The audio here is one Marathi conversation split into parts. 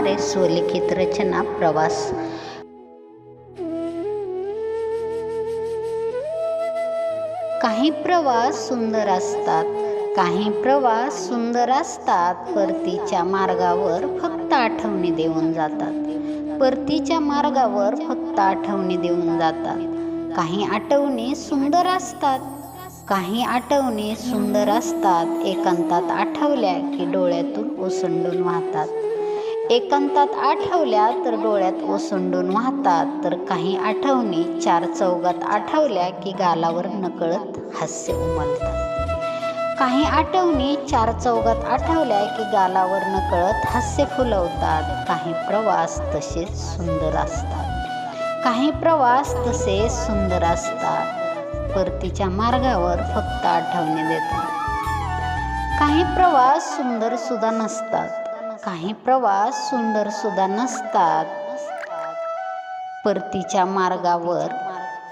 वाघमारे स्वलिखित रचना प्रवास. काही प्रवास सुंदर असतात काही प्रवास सुंदर असतात. परतीच्या मार्गावर फक्त आठवणी देऊन जातात. परतीच्या मार्गावर फक्त आठवणी देऊन जातात. काही आठवणी सुंदर असतात काही आठवणी सुंदर असतात. एकांतात आठवल्या की डोळ्यातून ओसंडून वाहतात. एकांतात आठवल्या तर डोळ्यात ओसंडून वाहतात तर काही आठवणी चार चौघात आठवल्या की गालावर नकळत हास्य उमलतात. काही आठवणी चार चौघात आठवल्या की गालावर नकळत हास्य फुलवतात काही प्रवास तसेच सुंदर असतात. काही प्रवास तसे सुंदर असतात परतीच्या मार्गावर फक्त आठवणी देतात. काही प्रवास सुंदर सुद्धा नसतात काही प्रवास सुंदर सुद्धा नसतात. परतीच्या मार्गावर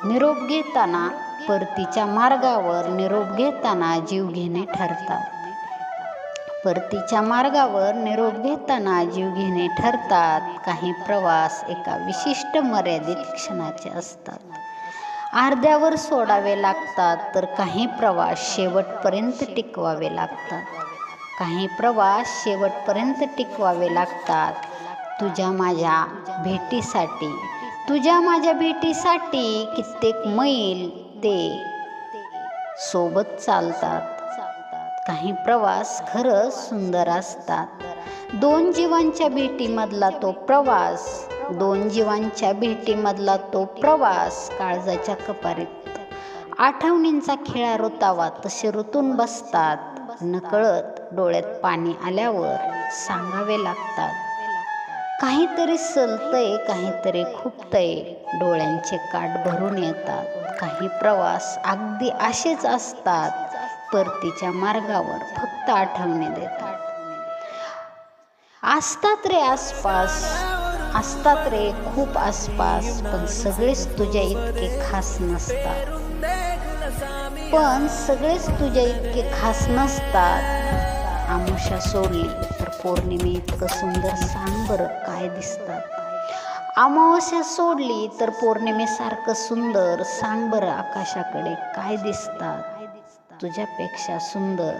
निरोप घेताना परतीच्या मार्गावर निरोप घेताना जीव घेणे ठरतात. परतीच्या मार्गावर निरोप घेताना जीव घेणे ठरतात. काही प्रवास एका विशिष्ट मर्यादित क्षणाचे असतात. अर्ध्यावर सोडावे लागतात तर काही प्रवास शेवटपर्यंत टिकवावे लागतात. काही प्रवास शेवटपर्यंत टिकवावे लागतात. तुझ्या माझ्या भेटीसाठी तुझ्या माझ्या भेटीसाठी कित्येक मैल ते सोबत चालतात. काही प्रवास खरंच सुंदर असतात. दोन जीवांच्या भेटीमधला तो प्रवास दोन जीवांच्या भेटीमधला तो प्रवास काळजाच्या कपारीत. आठवणींचा खेळा रुतावा तसे ऋतून बसतात. नकळत डोळ्यात पाणी आल्यावर सांगावे लागतात. काहीतरी सलतय काहीतरी खुपतय. डोळ्यांचे काट भरून येतात. काही प्रवास अगदी असेच असतात. परतीच्या मार्गावर फक्त आठवणी देतात. असतात रे आसपास. असतात रे खूप आसपास. पण सगळेच तुझ्या इतके खास नसतात. पण सगळेच तुझ्या इतके खास नसतात. आमुषा सोडली. तर पौर्णिमे इतकं सुंदर सांग बरं काय दिसतात. अमावस्या सोडली तर पौर्णिमेसारखं सुंदर सांग बरं आकाशाकडे काय दिसतात. तुझ्यापेक्षा सुंदर.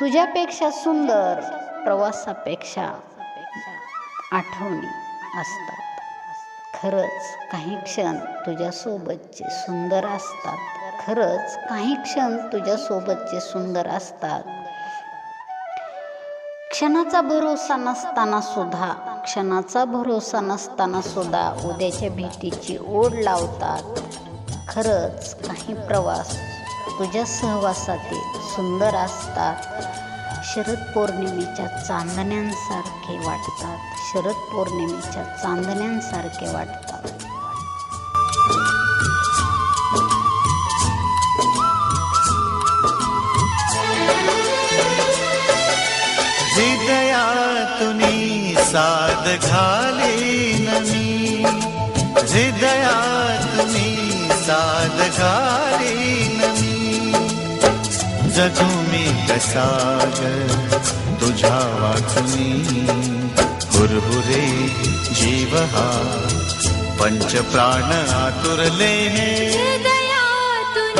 तुझ्यापेक्षा सुंदर प्रवासापेक्षा आठवणी असतात. खरंच काही क्षण तुझ्यासोबतचे सुंदर असतात. खरंच काही क्षण तुझ्यासोबतचे सुंदर असतात. क्षणाचा भरोसा नसताना सुद्धा क्षणाचा भरोसा नसताना सुद्धा उद्याच्या भेटीची ओढ लावतात. खरंच काही प्रवास तुझ्या सहवासातील सुंदर असतात. शरद पौर्णिमेच्या चांदण्यांसारखे वाटतात. शरद पौर्णिमेच्या चांदण्यांसारखे वाटतात. हृदयात्मी जगु मे प्रसाग तु हुर्हुरे जीवः पञ्चप्राण तुरले